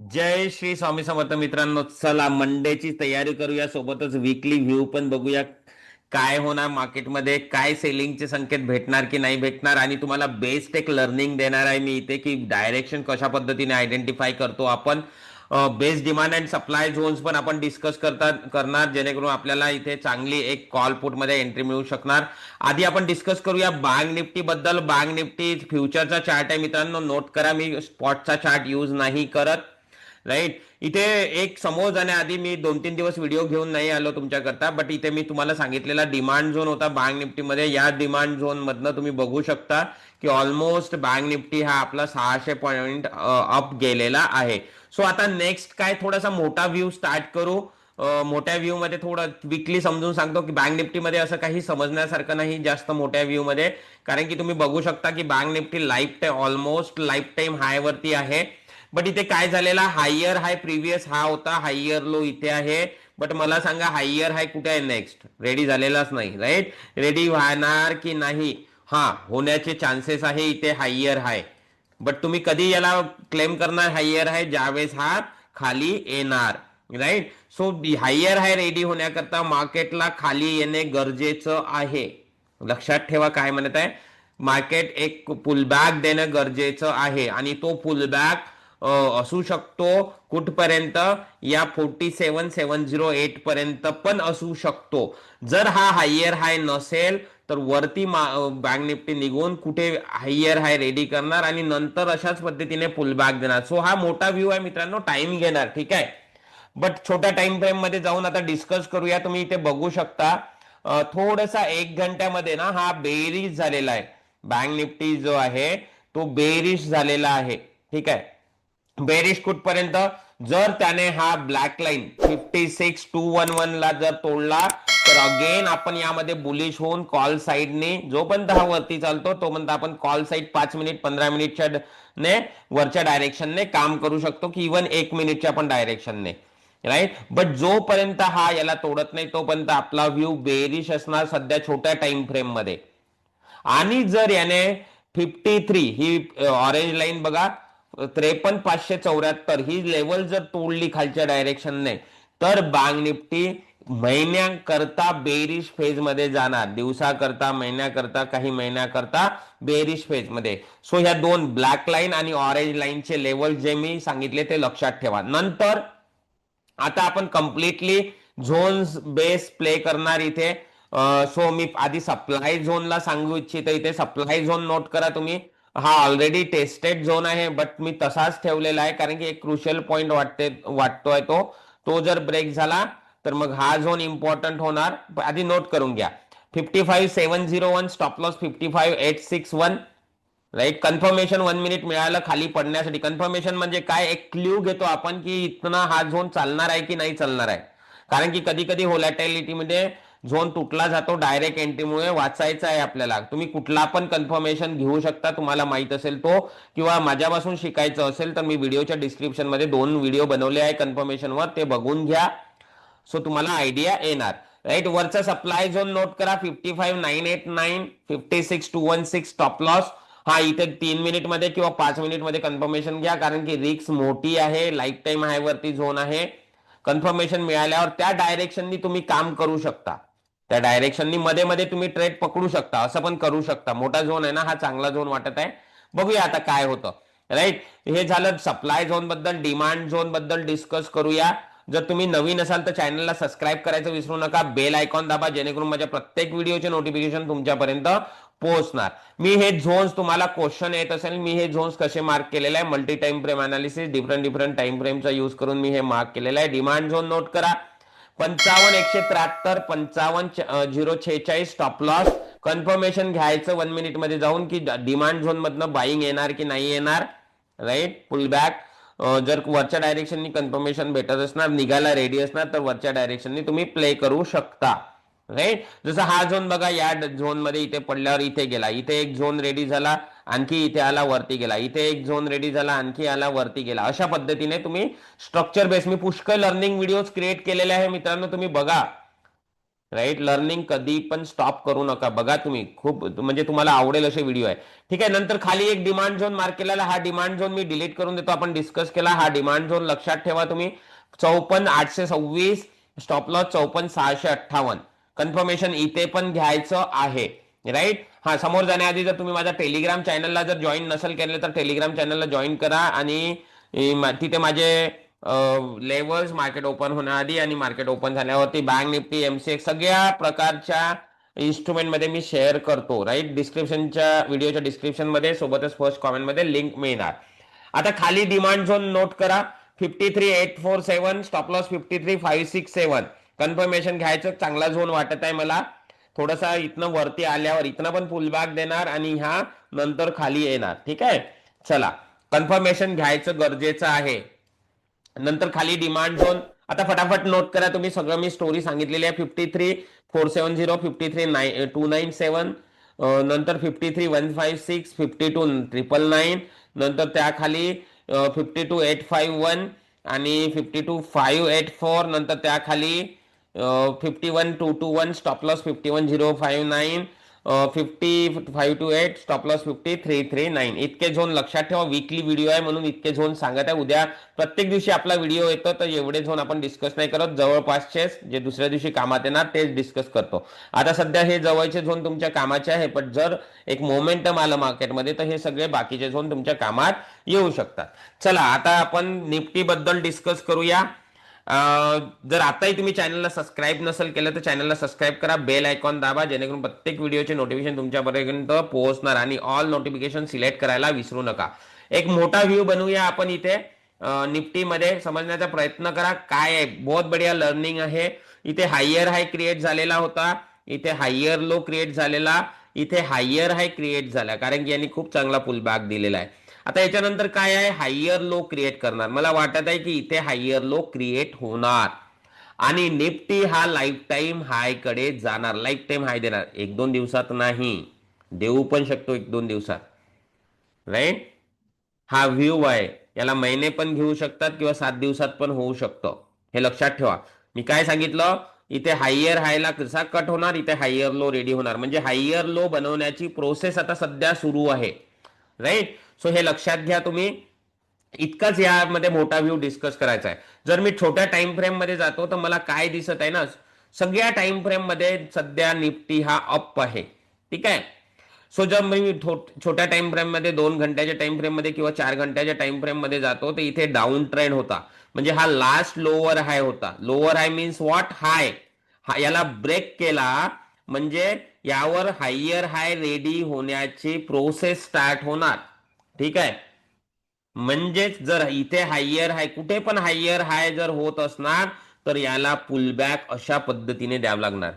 जय श्री स्वामी समर्थ मित्रांनो चला मंडेची तयारी करूया. सोबतच वीकली व्ह्यू पण बघूया. काय होणार मार्केटमध्ये काय सेलिंगचे संकेत भेटणार की नाही भेटणार? आणि तुम्हाला बेस्ट एक लर्निंग देणार आहे मी इथे की डायरेक्शन कशा पद्धतीने आयडेंटिफाय करतो आपण. Best demand and supply zones पण आपण डिस्कस करतात करणार. जेणेकरून आपल्याला इथे चांगली एक कॉल पुटमध्ये एंट्री मिळू शकणार. आधी आपण डिस्कस करूया बँक निफ्टी बद्दल. बँक निफ्टी फ्युचरचा चार्ट आहे मित्रांनो. नोट करा मी स्पॉटचा चार्ट यूज नाही करत. राईट इथे एक समोर जाण्याआधी मी दोन तीन दिवस व्हिडिओ घेऊन नाही आलो तुमच्याकरता बट इथे मी तुम्हाला सांगितलेला डिमांड झोन होता बँक निफ्टीमध्ये या डिमांड झोन मधनं तुम्ही बघू शकता की ऑलमोस्ट बँक निफ्टी हा आपला सहाशे पॉईंट अप गेलेला आहे. सो आता नेक्स्ट काय थोडासा मोठा व्ह्यू स्टार्ट करू. मोठ्या व्ह्यू मध्ये थोडं विकली समजून सांगतो की बँक निफ्टीमध्ये असं काही समजण्यासारखं नाही जास्त मोठ्या व्ह्यू मध्ये. कारण की तुम्ही बघू शकता की bank Nifty life time almost life time high वरती आहे. बट इथे काय झालेला? हायर हाय प्रिव्हियस हा होता. हायर लो इथे आहे. बट मला सांगा हायर हाय कुठे आहे नेक्स्ट रेडी झालेलाच नाही राईट रेडी होणार की नाही? हा होण्याचे चान्सेस आहे इथे हायर हाय बट तुम्ही कधी याला क्लेम करणार? हायर हाय ज्यावेळेस हा खाली येणार right so higher high ready होण्याकरता मार्केटला खाली येणे गरजेचं आहे. लक्षात ठेवा काय म्हणत आहे. मार्केट एक पुलबॅक देणं गरजेचं आहे. आणि तो पुलबॅक असू शकतो. कुठपर्यंत? या forty seven seven zero eight पर्यंत पण असू शकतो. जर हा हायर हाय नसेल तर वरती बँक निफ्टी निघून कुठे हायर हाय रेडी करणार आणि नंतर अशाच पद्धतीने पुलबॅक देणार. सो हा मोठा व्ह्यू आहे मित्रांनो टाइम घेणार ठीक आहे? बट छोट्या टाइम फ्रेममध्ये जाऊन आता डिस्कस करूया. तुम्ही इथे बघू शकता. थोडासा एक घंट्यामध्ये ना हा बेरीज झालेला आहे. बँक निफ्टी जो आहे तो बेरिश झालेला आहे ठीक आहे? बेरिश कुठपर्यंत? जर त्याने हा black line fifty six two one one ला जर तोडला तर अगेन आपण यामध्ये बुलिश होऊन कॉल साईडने जोपर्यंत हा वरती चालतो तोपर्यंत आपण कॉल साईड पाच मिनिट पंधरा मिनिटच्या ने वरच्या डायरेक्शनने काम करू शकतो की इव्हन एक मिनिटच्या पण डायरेक्शनने राईट बट जोपर्यंत हा याला तोडत नाही तोपर्यंत आपला व्ह्यू बेरिश असणार सध्या छोट्या टाइम फ्रेममध्ये. आणि जर याने फिफ्टी थ्री ही ऑरेंज लाईन बघा त्रेपन्न पाचशे चौऱ्याहत्तर. ही लेवल जर तोडली खालच्या डायरेक्शनने तर बँक निफ्टी महिन्याकरता बेरिश फेजमध्ये जाणार. दिवसाकरता महिन्याकरता काही महिन्याकरता बेरिश फेजमध्ये. सो ह्या दोन ब्लॅक लाईन आणि ऑरेंज लाईनचे लेवल जे मी सांगितले ते लक्षात ठेवा. नंतर आता आपण कम्प्लिटली झोन्स बेस प्ले करणार इथे. सो मी आधी सप्लाय झोनला सांगू इच्छितो. इथे सप्लाय झोन नोट करा तुम्ही. हा ऑलरेडी टेस्टेड झोन आहे बट मी तसाच ठेवलेला आहे कारण की एक क्रुशियल पॉइंट वाटते वाटतोय तो. तो जर ब्रेक झाला तर मग हा झोन इम्पॉर्टंट होणार. आधी नोट करून घ्या. Fifty five seven zero one stop loss fifty five eight six one right confirmation one minute मिळालं खाली पडण्यासाठी. कन्फर्मेशन म्हणजे काय? एक क्ल्यू घेतो आपण की इथनं हा झोन चालणार आहे की नाही चालणार आहे. कारण की कधी कधी मध्ये झोन तुटला जातो डायरेक्ट एंट्रीमुळे वाचायचं आहे आपल्याला. तुम्ही कुठला पण कन्फर्मेशन घेऊ शकता तुम्हाला माहीत असेल तो किंवा माझ्यापासून शिकायचं असेल तर मी व्हिडिओच्या डिस्क्रिप्शनमध्ये दोन व्हिडिओ बनवले आहे कन्फर्मेशनवर ते बघून घ्या. सो तुम्हाला आयडिया येणार. राईट वरचा सप्लाय झोन नोट करा fifty five nine eight nine fifty six two one six top loss हा इथे तीन मिनिटमध्ये किंवा पाच मिनिटमध्ये कन्फर्मेशन घ्या कारण की रिक्स मोठी आहे लाईफ टाईम हायवरती झोन आहे. कन्फर्मेशन मिळाल्यावर त्या डायरेक्शननी तुम्ही काम करू शकता. त्या डायरेक्शननी मध्ये मध्ये तुम्ही ट्रेड पकडू शकता असं पण करू शकता. मोठा झोन आहे ना हा चांगला झोन वाटत आहे. बघूया आता काय होतं. राईट हे झालं सप्लाय झोनबद्दल डिमांड झोनबद्दल डिस्कस करूया. जर तुम्ही नवीन असाल तर चॅनलला सबस्क्राईब करायचं विसरू नका. बेल आयकॉन दाबा जेणेकरून माझ्या प्रत्येक व्हिडिओचे नोटिफिकेशन तुमच्यापर्यंत पोहोचणार. मी हे झोन्स तुम्हाला क्वेश्चन येत असेल मी हे झोन्स कसे मार्क केलेले आहे multi time frame analysis different different time फ्रेमचा use करून मी हे मार्क केलेलं आहे. डिमांड झोन नोट करा. पंचावन्न एकशे त्र्याहत्तर पंचावन्न झिरो छेचाळीस स्टॉप लॉस कन्फर्मेशन घ्यायचं वन मिनिटमध्ये जाऊन की डिमांड झोन मधनं बाईंग येणार की नाही येणार? राईट पुल बॅक जर वरच्या डायरेक्शननी कन्फर्मेशन भेटत असणार निघायला रेडी असणार तर वरच्या डायरेक्शननी तुम्ही प्ले करू शकता. राईट जसं हा झोन बघा या झोनमध्ये इथे पडल्यावर इथे गेला. इथे एक झोन रेडी झाला. आणखी इथे आला वरती गेला. इथे एक झोन रेडी झाला आणखी आला वरती गेला. अशा पद्धतीने तुम्ही स्ट्रक्चर बेस मी पुष्कळ लर्निंग व्हिडिओ क्रिएट केलेले आहे. मित्रांनो तुम्ही बघा. राईट लर्निंग कधी पण स्टॉप करू नका. बघा तुम्ही. खूप म्हणजे तुम्हाला आवडेल असे व्हिडिओ आहे. ठीक आहे नंतर खाली एक डिमांड झोन मार्क केलेला. हा डिमांड झोन मी डिलीट करून देतो. आपण डिस्कस केला. हा डिमांड झोन लक्षात ठेवा तुम्ही. चौपन्न आठशे सव्वीस स्टॉप लॉस चौपन्न सहाशे अठ्ठावन्न. कन्फर्मेशन इथे पण घ्यायचं आहे. राईट हा समोर जाण्याआधी जर तुम्ही माझ्या टेलिग्राम चॅनलला जर जॉईन नसेल केले तर टेलिग्राम चॅनलला जॉईन करा आणि तिथे माझे लेवल्स मार्केट ओपन होण्याआधी आणि मार्केट ओपन झाल्यावरती बँक निफ्टी एमसीएक्स सगळ्या प्रकारच्या इन्स्ट्रुमेंटमध्ये मी शेअर करतो राईट डिस्क्रिप्शनच्या व्हिडिओच्या डिस्क्रिप्शनमध्ये सोबतच फर्स्ट कॉमेंटमध्ये लिंक मिळणार. आता खाली डिमांड झोन नोट करा. Fifty three eight four seven stop loss fifty three five six seven confirmation घ्यायचं चांगला झोन वाटत आहे मला. थोडासा इथनं वरती आल्यावर इथनं पण फुलबाग देणार आणि ह्या नंतर खाली येणार. ठीक आहे? चला. कन्फर्मेशन घ्यायचं गरजेचं आहे. नंतर खाली डिमांड झोन आता फटाफट नोट करा. तुम्ही सगळं मी स्टोरी सांगितलेली आहे. Fifty three four seven zero fifty three nine two nine seven नंतर fifty three one five six fifty two triple nine नंतर त्याखाली fifty two eight five one आणि fifty two five eight four नंतर त्याखाली fifty one two two one stop loss fifty one zero five nine fifty five two eight stop loss fifty three three nine. इतके zone लक्षात ठेवा weekly video आहे म्हणून इतके zone सांगत आहे. उद्या प्रत्येक दिवशी आपला व्हिडिओ येतो तर एवढे झोन आपण डिस्कस नाही करत. जवळपासचेच जे दुसऱ्या दिवशी कामात येणार तेच डिस्कस करतो. आता सध्या हे जवळचे झोन तुमच्या कामाचे आहे पण जर एक मोमेंटम आलं मार्केटमध्ये तर हे सगळे बाकीचे झोन तुमच्या कामात येऊ शकतात. चला आता आपण निफ्टी बद्दल डिस्कस करूया. जर आताही तुम्ही चॅनलला सबस्क्राईब नसेल केलं तर चॅनलला सबस्क्राईब करा. बेल आयकॉन दाबा जेणेकरून प्रत्येक व्हिडिओचे नोटिफिकेशन तुमच्यापर्यंत पोहोचणार आणि ऑल नोटिफिकेशन सिलेक्ट करायला विसरू नका. एक मोठा व्ह्यू बनवूया आपण इथे. निफ्टीमध्ये समजण्याचा प्रयत्न करा. काय आहे? बहुत बढिया लर्निंग आहे. इथे हायर हाय क्रिएट झालेला होता. इथे हायर लो क्रिएट झालेला. इथे हायर हाय क्रिएट झाला. कारण की यांनी खूप चांगला पुलबॅक दिलेला आहे. आता याच्यानंतर काय आहे? हायर लो क्रिएट करणार. मला वाटत आहे की इथे हायर लो क्रिएट होणार. आणि निफ्टी हा लाईफ टाईम हायकडे जाणार. लाईफ टाईम हाय देणार. एक दोन दिवसात नाही. देऊ पण शकतो एक दोन दिवसात. राईट हा व्ह्यू आहे. याला महिने पण घेऊ शकतात किंवा सात दिवसात पण होऊ शकतं. हे लक्षात ठेवा. मी काय सांगितलं? इथे हायर हायला कसा कट होणार? इथे हायर लो रेडी होणार. म्हणजे हायर लो बनवण्याची प्रोसेस आता सध्या सुरू आहे. राईट सो हे लक्षात घ्या तुम्ही. इतकाच यामध्ये मोठा व्ह्यू डिस्कस करायचा आहे. जर मी छोट्या टाइम फ्रेममध्ये जातो तर मला काय दिसत आहे ना? सगळ्या टाइम फ्रेममध्ये सध्या निफ्टी हा अप आहे. ठीक आहे? सो जर मी छोट्या टाइम फ्रेममध्ये दोन घंट्याच्या टाइम फ्रेममध्ये किंवा चार घंट्याच्या टाइम फ्रेममध्ये जातो तर इथे डाऊन ट्रेंड होता. म्हणजे हा लास्ट लोअर हाय होता. Lower high means what high हा याला ब्रेक केला म्हणजे यावर हायर हाय रेडी होण्याची प्रोसेस स्टार्ट होणार. ठीक आहे? म्हणजेच जर इथे हायर हाय कुठे पण हायर हाय जर होत असणार तर याला पुलबॅक अशा पद्धतीने द्यावं लागणार.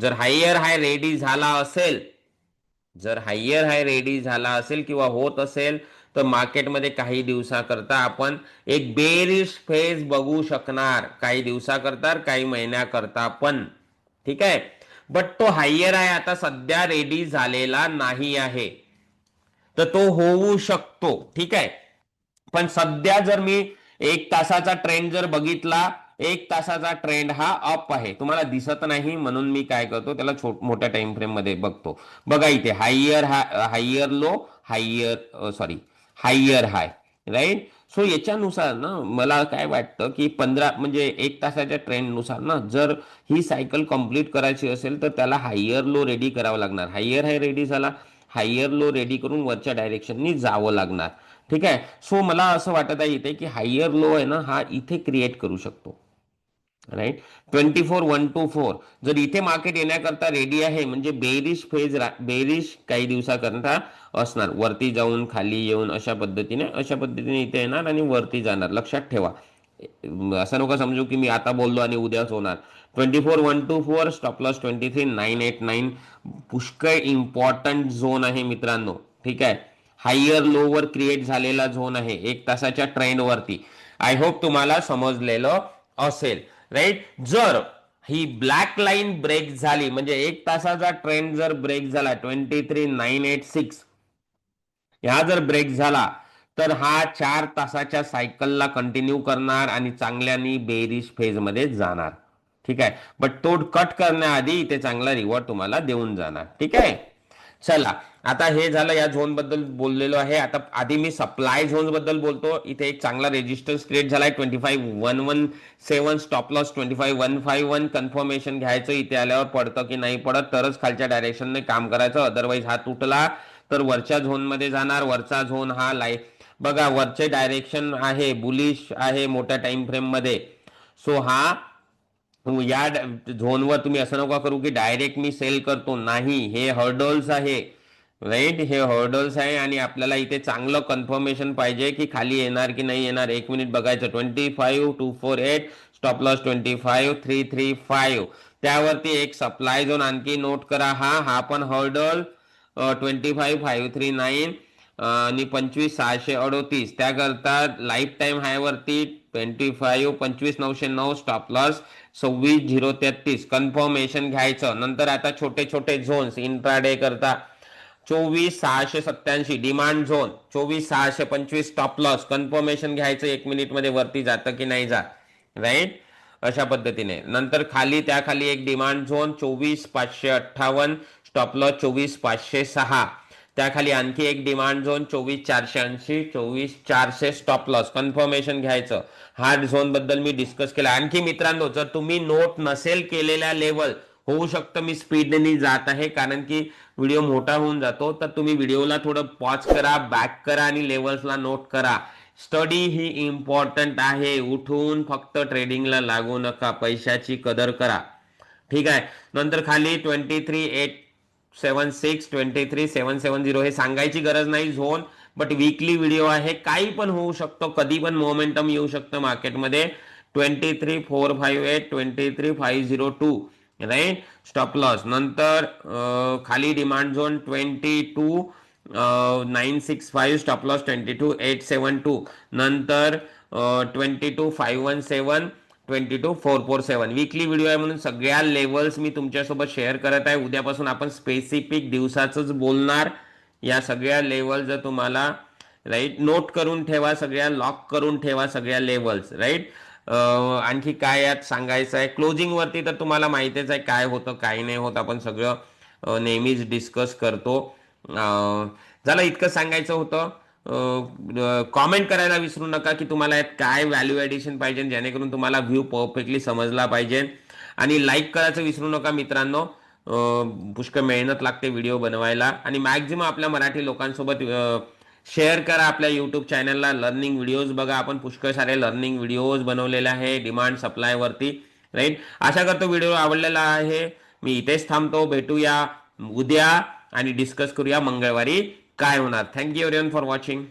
जर हायर हाय रेडी झाला असेल जर हायर हाय रेडी झाला असेल किंवा होत असेल तर मार्केटमध्ये काही दिवसाकरता आपण एक बेरिश फेज बघू शकणार. काही दिवसाकरता काही महिन्याकरता पण. ठीक आहे? बट तो हायर आहे आता सध्या रेडी झालेला नाही आहे. तर तो होऊ शकतो. ठीक आहे? पण सध्या जर मी एक तासाचा ट्रेंड जर बघितला एक तासाचा ट्रेंड हा अप आहे. तुम्हाला दिसत नाही म्हणून मी काय करतो त्याला छोट मोठ्या टाइम फ्रेममध्ये बघतो. बघा इथे higher higher low higher sorry higher high right so याच्यानुसार ना मला काय वाटतं की पंधरा म्हणजे एक तासाच्या ट्रेंडनुसार ना जर ही सायकल कंप्लीट करायची असेल तर त्याला हायर लो रेडी करावं लागणार. हायर हाय रेडी झाला हायर लो रेडी करून वरच्या डायरेक्शननी जावं लागणार. ठीक आहे? सो मला असं वाटत आहे इथे की हायर लो आहे ना हा इथे क्रिएट करू शकतो. Right twenty four one two four जर इथे मार्केट येण्याकरता रेडी आहे म्हणजे बेरिश फेज बेरिश काही दिवसाकरता असणार. वरती जाऊन खाली येऊन अशा पद्धतीने अशा पद्धतीने इथे येणार आणि वरती जाणार. लक्षात ठेवा. असं नको समजू की मी आता बोललो आणि उद्याच होणार. Twenty four one two four stop loss twenty three nine eight nine पुष्कळ इम्पॉर्टंट झोन आहे मित्रांनो. ठीक आहे? हायर लोवर क्रिएट झालेला झोन आहे. एक तासाच्या ट्रेंड वरती. आय होप तुम्हाला समजलेलं असेल. राईट जर ही ब्लॅक लाईन ब्रेक झाली म्हणजे एक तासाचा ट्रेंड जर ब्रेक झाला twenty three nine eight six ह्या जर ब्रेक झाला तर हा चार तासाच्या सायकलला कंटिन्यू करणार आणि चांगल्यानी बेरिश फेजमध्ये जाणार. ठीक आहे? बट तो कट करण्याआधी इथे चांगला रिवॉर्ड तुम्हाला देऊन जाणार. ठीक आहे? चला आता हे झालं या झोनबद्दल बोललेलो आहे. आता आधी मी सप्लाय झोनबद्दल बोलतो. इथे एक चांगला रेजिस्टन्स क्रिएट झालाय. Twenty five one one seven stop loss twenty five one five one confirmation घ्यायचं. इथे आल्यावर पडतं की नाही पडत तरच खालच्या डायरेक्शनने काम करायचं. अदरवाईज हा तुटला तर वरच्या झोनमध्ये जाणार. वरचा झोन हा लाईफ बघा वरचे डायरेक्शन आहे बुलिश आहे मोठ्या टाइम फ्रेममध्ये. सो हा या झोनवर तुम्ही असं नका करू की डायरेक्ट मी सेल करतो. नाही हे हर्डल्स आहे. राईट हे हर्डल्स आहे आणि आपल्याला इथे चांगलं कन्फर्मेशन पाहिजे की खाली येणार की नाही येणार. एक मिनिट बघायचं. Twenty five two four eight stop loss twenty five three three five त्यावरती एक सप्लाय झोन आणखी नोट करा. हा हा पण hurdle twenty five five three nine आणि पंचवीस सहाशे अडोतीस. त्याकरता लाईफ टाईम हायवरती ट्वेंटी फाईव्ह पंचवीस नऊशे नऊ स्टॉप लॉस सव्वीस झिरो तेहतीस. कन्फर्मेशन घ्यायचं. नंतर आता छोटे छोटे झोन्स इंट्राडे करता चोवीस सहाशे सत्याऐंशी डिमांड झोन चोवीस सहाशे पंचवीस स्टॉप लॉस कन्फर्मेशन घ्यायचं एक मिनिटमध्ये वरती जातं की नाही जात. राईट अशा पद्धतीने. नंतर खाली त्याखाली एक डिमांड झोन चोवीस पाचशे अठ्ठावन्न स्टॉप लॉस चोवीस पाचशे सहा. त्याखाली आणखी एक डिमांड झोन चोवीस चारशे ऐंशी चोवीस चारशे स्टॉप लॉस कन्फर्मेशन घ्यायचं. हार्ड झोनबद्दल मी डिस्कस केला. आणखी मित्रांनो जर तुम्ही नोट नसेल केलेल्या लेवल होऊ शकतं मी स्पीडने जात आहे. कारण की व्हिडिओ मोठा होऊन जातो. तर तुम्ही व्हिडिओला थोडं पॉज करा बॅक करा आणि लेवल्सला नोट करा. स्टडी ही इम्पॉर्टंट आहे. उठून फक्त ट्रेडिंगला लागू नका. पैशाची कदर करा. ठीक आहे. नंतर खाली twenty three eight seven six twenty three seven seven zero हे सांगायची गरज नाही झोन बट वीकली व्हिडिओ आहे. काही पण होऊ शकतो कधी पण मोमेंटम येऊ शकतं मार्केटमध्ये. Twenty three four five eight twenty three five zero two right stop loss नंतर खाली demand zone twenty two nine six five stop loss twenty two eight seven two नंतर twenty two five one seven twenty two four four seven weekly video आहे म्हणून सगळ्या levels मी तुमच्यासोबत share करत आहे. उद्यापासून आपण स्पेसिफिक दिवसाचंच बोलणार. या सगळ्या लेवल जर तुम्हाला राईट नोट करून ठेवा सगळ्या लॉक करून ठेवा सगळ्या लेवल्स राईट आणखी काय यात सांगायचं आहे? क्लोजिंगवरती तर तुम्हाला माहितीच आहे काय होतं काय नाही होत. आपण सगळं नेहमीच डिस्कस करतो. झालं इतकं सांगायचं होतं. कॉमेंट करायला विसरू नका की तुम्हाला यात काय व्हॅल्यू ॲडिशन पाहिजे जेणेकरून तुम्हाला व्ह्यू परफेक्टली समजला पाहिजे. आणि लाईक करायचं विसरू नका मित्रांनो. पुष्कळ मेहनत लागते व्हिडिओ बनवायला. आणि मॅक्झिमम आपल्या मराठी लोकांसोबत शेअर करा आपल्या यूट्यूब चॅनलला लर्निंग व्हिडिओज बघा. आपण पुष्कळ सारे लर्निंग व्हिडिओज बनवलेले आहे. डिमांड सप्लायवरती राईट आशा करतो व्हिडिओ आवडलेला आहे. मी इथेच थांबतो. भेटूया उद्या आणि डिस्कस करूया मंगळवारी. काय होणार थँक्यू एव्हरीवन फॉर वॉचिंग